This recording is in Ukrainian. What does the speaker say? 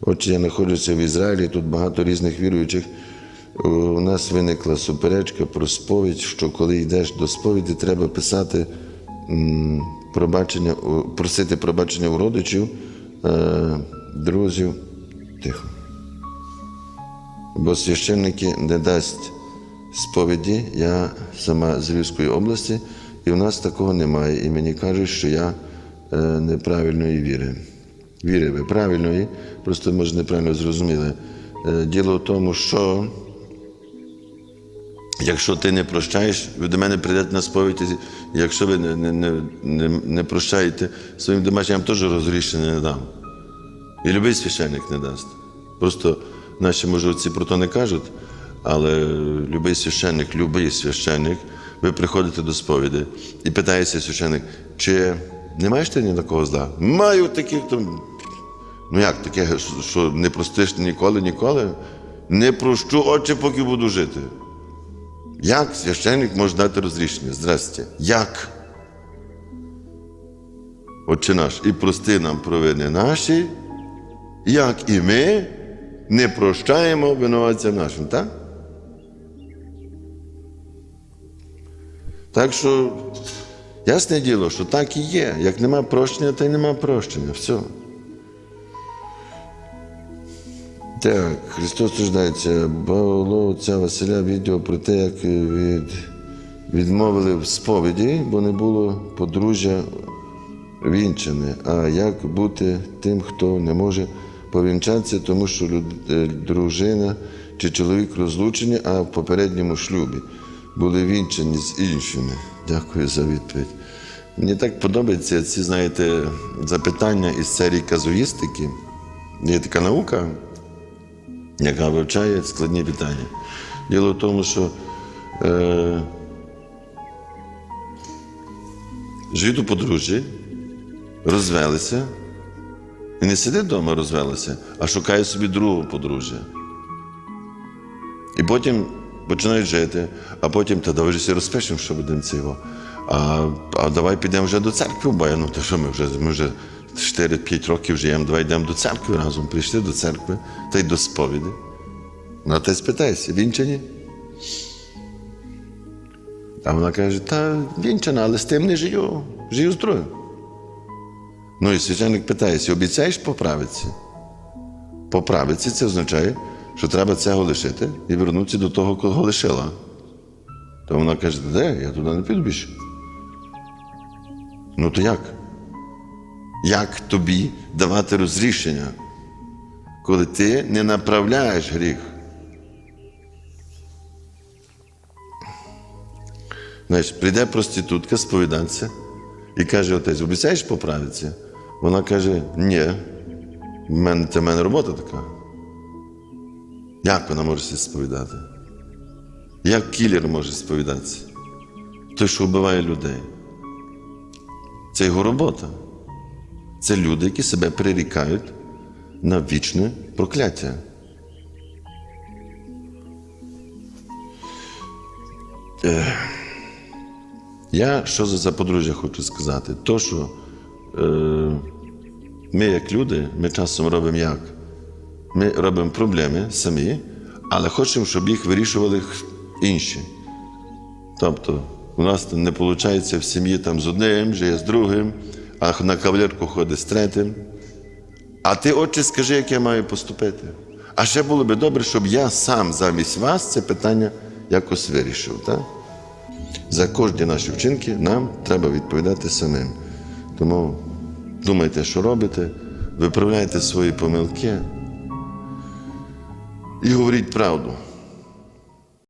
Отже, я знаходжуся в Ізраїлі, тут багато різних віруючих. У нас виникла суперечка про сповідь, що коли йдеш до сповіді, треба писати пробачення, просити пробачення у родичів, е, друзів. Тихо. Бо священники не дасть сповіді, я сама з Львівської області, і в нас такого немає. І мені кажуть, що я е, неправильної віри. Віри ви правильної, просто може неправильно зрозуміли. Е, діло в тому, що якщо ти не прощаєш, ви до мене прийдете на сповідь, і якщо ви не, не, не, не, прощаєте своїм домашнім, теж розрішення не дам. І любий священник не дасть. Просто наші мужиці про то не кажуть, але любий священник, любий священник, ви приходите до сповіді і питається священник, чи не маєш ти ні на кого зла? Маю таких там. Ну як таке, що- не простиш ніколи, ніколи? Не прощу очі, поки буду жити. Як священник може дати розрішення? Здрасте. Як? Отче наш, і прости нам провини наші, як і ми не прощаємо винуватцям нашим, так? Так що, ясне діло, що так і є. Як нема прощення, то й нема прощення. Все. Так, Христос страждається. Було отця Василя відео про те, як від, відмовили в сповіді, бо не було подружжя вінчане. А як бути тим, хто не може повінчатися, тому що е, дружина чи чоловік розлучені, а в попередньому шлюбі були вінчані з іншими. Дякую за відповідь. Мені так подобаються ці, знаєте, запитання із серії казуїстики. Є така наука, яка вивчає складні питання. Діло в тому, що е, живуть у подружжі, розвелися, і не сидить вдома розвелися, а шукає собі другого подружжя. І потім починають жити, а потім, та давай же всі розпишемо, що будемо цього. А, а давай підемо вже до церкви, бо ну то що ми вже, ми вже 4-5 років живемо, давай йдемо до церкви разом. Прийшли до церкви та й до сповіді. Ну, а ти спитайся, вінчані? А вона каже, та вінчана, але з тим не живу, живу з другим. Ну і священник питається, обіцяєш поправитися? Поправитися це означає, що треба цього лишити і вернутися до того, кого лишила. То вона каже, де? Я туди не піду більше. Ну то як? Як тобі давати розрішення, коли ти не направляєш гріх? Знаєш, прийде проститутка сповідатися і каже: отець, обіцяєш поправитися? Вона каже, ні, це в мене робота така. Як вона може сповідати? Як кілер може сповідатися? Той, що вбиває людей. Це його робота. Це люди, які себе прирікають на вічне прокляття. Я що за, за подружжя хочу сказати? То, що е, ми, як люди, ми часом робимо як? Ми робимо проблеми самі, але хочемо, щоб їх вирішували інші. Тобто, у нас не виходить в сім'ї там з одним, живе з другим, а на кавалерку ходить з третім. А ти, отче, скажи, як я маю поступити. А ще було би добре, щоб я сам замість вас це питання якось вирішив. Так? За кожні наші вчинки нам треба відповідати самим. Тому думайте, що робите, виправляйте свої помилки і говоріть правду.